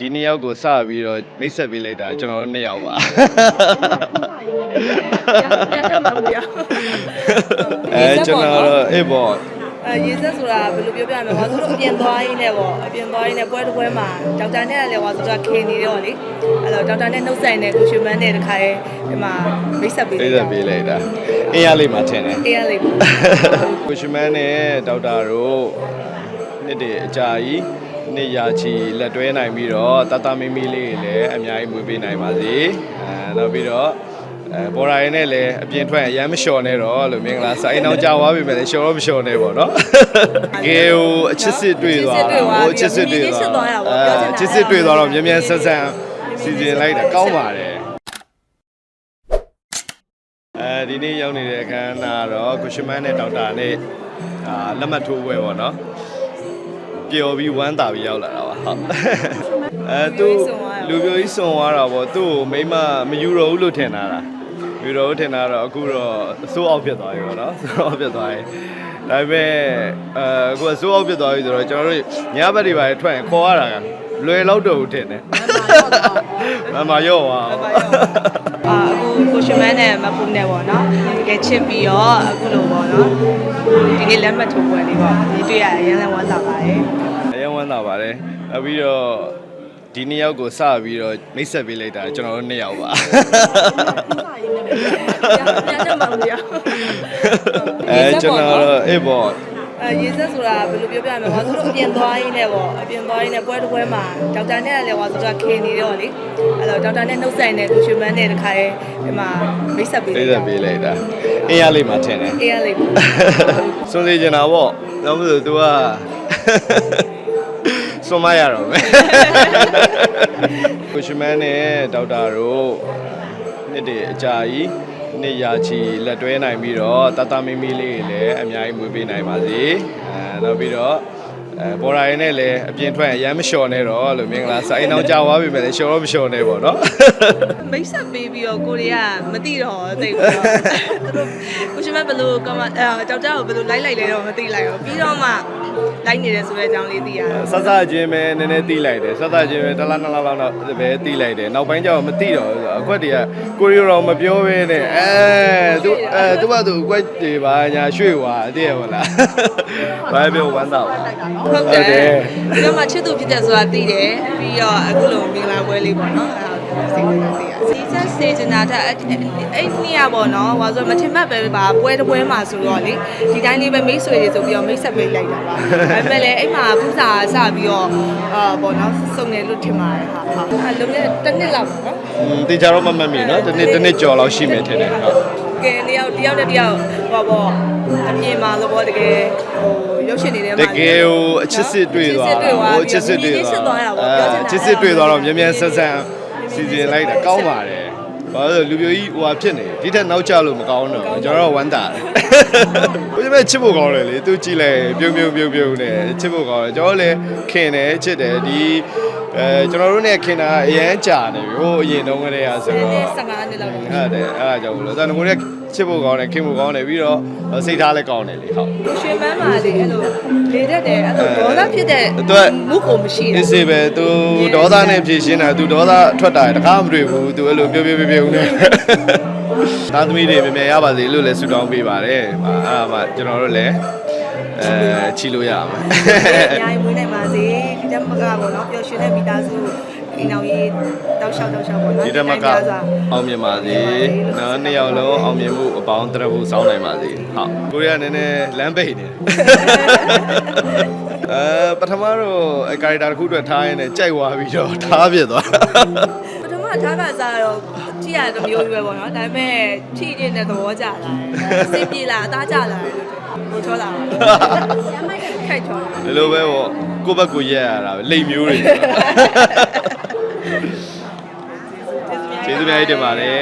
ဒီနှစ်ယောက်ကိုစပြီးတော့မိတ်ဆက်ပေးလိုက်တာကျွန်တော်တို့နှစ်ယောက်ပါပြန်တက်မှာမပြောအဲကျွန်တော်တော့အေးပေါ့အဲရေဆက်ဆိုတာဘယ်လိုပြောပြမလဲဟောသူတို့အပြင်သွားရင်းနဲ့ပေါ့အပြင်သွားရင်းနဲ့ပွဲတစ်ပွဲမှာဒေါက်တာနဲ့လည်းဟောသူတို့ခင်နေတော့လေအဲ့တော့ဒေါက်တာနဲ့နှုတ်ဆက်နေကိုရှင်မန်းနဲ့တခါရဲဒီမှာမိတ်ဆက်ပေးမိလိုတ်က်ဆက်တာပေးလိုက်တာအင်းရလေးမှာထင်တယ်အေးရလေးပေါ့ကိုရှင်မန်းနဲ့ဒေါက်တာတို့နှစ်တည်းအကြာကြီး နှစ်ရာချီလက်တွဲနိုင်ပြီးတော့တတမီမီလေးတွေလည်းအများကြီးမွေးပေးနိုင်ပါစေအဲနောက်ပြီးတော့အဲဘော်ဒါရင်းနဲ့လည်းအပြင်ထွက်ရမ်းမလျှော်နဲ့တော့လို့မင်္ဂလာဆိုင်အောင်ကြာသွားပြီမယ်လေလျှော်တော့မလျှော်နဲ့ပေါ့နော်ဂေဟိုအချစ်စစ်တွေ့သွားဟိုအချစ်စစ်တွေ့သွားအချစ်စစ်တွေ့သွားတော့မြန်မြန်ဆက်ဆန်းစီစဉ်လိုက်တာကောင်းပါတယ်အဲဒီနေ့ရောက်နေတဲ့အခမ်းအနားတော့ကိုရှမန်းနဲ့ဒေါက်တာနဲ့အာလက်မှတ်ထိုးပွဲပေါ့နော် ပျော်ပြီးဝမ်းသာပြီးရောက်လာတာပါဟုတ်အဲသူလူပြိုကြီးစွန်သွားတာပေါ့သူ့ကိုမိမမယူတော့ဘူးလို့ထင်တာလားမယူတော့ဘူးထင်တာတော့အခုတော့အစိုးအောက်ဖြစ်သွားပြီပေါ့နော်အစိုးအောက်ဖြစ်သွားပြီဒါပေမဲ့အဲအခုအစိုးအောက်ဖြစ်သွားပြီဆိုတော့ကျွန်တော်တို့ညဘက်တွေပါထွက်ရင်ခေါ်ရတာကလွယ်လောက်တော့ဘူးထင်တယ်မမရော့သွားအာအခုကို ရှင်မန်းနဲ့မဖူးနဲ့ပေါ့နော်တကယ်ချစ်ပြီးတော့အခုလိုပေါ့နော်ဒီနေ့လက်မှတ်ထိုးပွဲလေးပေါ့ဒီတွေ့ရရင်ရမ်းလန်းဝမ်းသာပါတယ်အရင်ဝမ်းသာပါတယ်နောက်ပြီးတော့ဒီနှစ်ယောက်ကိုစပြီးတော့မိတ်ဆက်ပေးလိုက်တာကျွန်တော်တို့နှစ်ယောက်ပါပြန်တက်မှာမပြောအဲကျွန်တော်တော့အေးပေါ့အဲ ရေဆက်ဆိုတာဘယ်လိုပြောပြမလဲဟောသူတို့အပြင်သွားရင်းနဲ့ပေါ့အပြင်သွားရင်းနဲ့ပွဲတစ်ပွဲမှာဒေါက်တာနဲ့လည်းဟောသူတို့ခင်နေတော့လေအဲ့တော့ဒေါက်တာနဲ့နှုတ်ဆက်နေကိုရှင်မန်းနဲ့တခါရဲဒီမှာမိတ်ဆက်ပေးမိလိုတ်က်ဆက်တာပေးလိုက်တာအင်းရလေးမှာထင်တယ်အေးရလေးပေါ့စွန်စေချင်တာပေါ့နောက်မှဆို तू ကစွန်မရတော့မယ်ကိုရှင်မန်းနဲ့ဒေါက်တာတို့နှစ်တည်းအကြာကြီး နှစ်ရာချီလက်တွဲနိုင်ပြီးတော့တတမီမီလေးတွေလည်းအများကြီးမွေးပေးနိုင်ပါစေအဲနောက်ပြီးတော့အဲဘော်ရာရင်နဲ့လည်းအပြင်ထွက်အရမ်းမလျှော်နဲ့တော့လို့မင်္ဂလာဆိုင်အောင်ကြာသွားပြီပဲလေလျှော်တော့မလျှော်နဲ့ပေါ့နော်မိတ်ဆက်ပေးပြီးတော့ကိုရီးယားမသိတော့သိဘူးတော့သူတို့ကိုရှင်မန်းဘယ်လိုကမအဲဒေါက်တာကိုဘယ်လိုလိုက်လိုက်လဲတော့မသိလိုက်တော့ပြီးတော့မှ လိုက်နေတယ်ဆိုတဲ့အကြောင်းလေးသိရတယ်ဆဆချင်းပဲနည်းနည်းတီးလိုက်တယ်ဆဆချင်းပဲတစ်လားနှစ်လားလောက်တော့ပဲတီးလိုက်တယ်နောက်ပိုင်းကျတော့မတီးတော့ဘူးအကွက်တွေကကိုရီရောမပြောဘဲနဲ့အဲသူအဲသူကသူအကွက်တွေပါညာရွှေ့သွားတည်ရမလားဘာပြောဝမ်းသာပါဟုတ်တယ်ပြီးတော့မှချစ်သူဖြစ်တဲ့ဆိုတာသိတယ်ပြီးတော့အခုလိုမင်္ဂလာပွဲလေးပေါ့နော်အဲ့ဒါကို စိတ်ဝင်စားစေရစီချက်စေချင်တာထက်အဲ့နေ့ကပေါ့နော်ဘာဆိုမထင်မှတ်ပဲပါပွဲတစ်ပွဲမှာဆိုတော့လေဒီတိုင်းလေးပဲမိတ်ဆွေတွေဆိုပြီးတော့မိတ်ဆက်ပေးလိုက်တာပါဒါပေမဲ့လည်းအဲ့မှာပူစာစပြီးတော့အာပေါ့နော်စုံတယ်လို့ထင်ပါတယ်ဟာဟာလုံးဝတစ်နှစ်လောက်ပေါ့နော်တေချာတော့မမှတ်မိနော်တစ်နှစ်တစ်နှစ်ကျော်လောက်ရှိမယ်ထင်တယ်ဟုတ်ကယ်တယောက်တယောက်နဲ့တယောက်ဟောပေါ့အမြင်မှာသဘောတကယ်ဟိုရုပ်ရှင်တွေထဲမှာတကယ်ဟိုအချစ်စစ်တွေ့သွားဟိုအချစ်စစ်တွေ့သွားဟိုအချစ်စစ်တွေ့သွားတော့မြန်မြန်ဆန်ဆန် စီစဉ်လိုက်တာကောင်းပါတယ်ဘာလို့လူပြိုကြီးဟိုဟာဖြစ်နေဒီထက်နောက်ကျလို့မကောင်းတော့ကျွန်တော်တော့ဝမ်းသာတယ်ဘယ်မဲ့ချစ်ဖို့ကောင်းတယ်လေသူကြည့်လိုက်ပြုံပြုံပြုံပြုံနဲ့ချစ်ဖို့ကောင်းတယ်ကျွန်တော်လည်းခင်တယ်ချစ်တယ်ဒီ အဲကျွန်တော်တို့နဲ့ခင်တာအရန်ကြာနေပြီဟိုအရင်တုန်းကတည်းကဆိုတော့15နှစ်လောက်ဟုတ်တယ်အဲ့ဒါကြောင့်မလို့ဒါငိုတဲ့ချစ်ဖို့ကောင်းတယ်ခင်ဖို့ကောင်းတယ်ပြီးတော့စိတ်ထားလည်းကောင်းတယ်လေဟုတ်လူရှင်ပန်းပါလေအဲ့လိုလေတတ်တယ်အဲ့လိုဒေါသဖြစ်တဲ့အတွက်မှုကိုမရှိအစ်စေပဲသူဒေါသနဲ့ဖြည့်ရှင်းတာသူဒေါသထွက်တာတကားမတွေ့ဘူးသူအဲ့လိုပြုံးပြုံးပြုံးပြုံးနေသားသမီးတွေမြင်မြင်ရပါစေလို့လည်းဆုတောင်းပေးပါတယ်။အဲ့ဒါမှကျွန်တော်တို့လည်း အဲချီလို့ရမယ်အများကြီးမွေးနိုင်ပါစေဒီတက်မကပေါ့နော်ပျော်ရွှင်တဲ့မိသားစုအိမ်တော်ကြီးတောက်လျှောက်တောက်လျှောက်ပေါ့နော်။ဒီတမကအောင်မြင်ပါစေ။နော်နှစ်ယောက်လုံးအောင်မြင်မှုအပေါင်းတရဖို့စောင်းနိုင်ပါစေ။ဟုတ်။ကိုရီးယားနည်းနည်းလမ်းပိတ်နေတယ်။အဲပထမတော့အကာရီတာတစ်ခုအတွက်ထားရင်းနဲ့ကြိုက်သွားပြီးတော့ထားပြစ်သွားတာ။ပထမထားကစားတော့ကြည့် ရတဲ့မျိုးပဲပေါ့နော်ဒါပေမဲ့ထိချင်းတဲ့သဘောကျလာတယ်စိတ်ပြေလာအသားကျလာတယ်လို့ဟိုချောလာခိုက်ချောလာဒီလိုပဲပေါ့ကိုယ့်ဘက်ကိုရက်ရတာပဲလိတ်မျိုးတွေကျေးဇူးများကြီးတင်ပါတယ်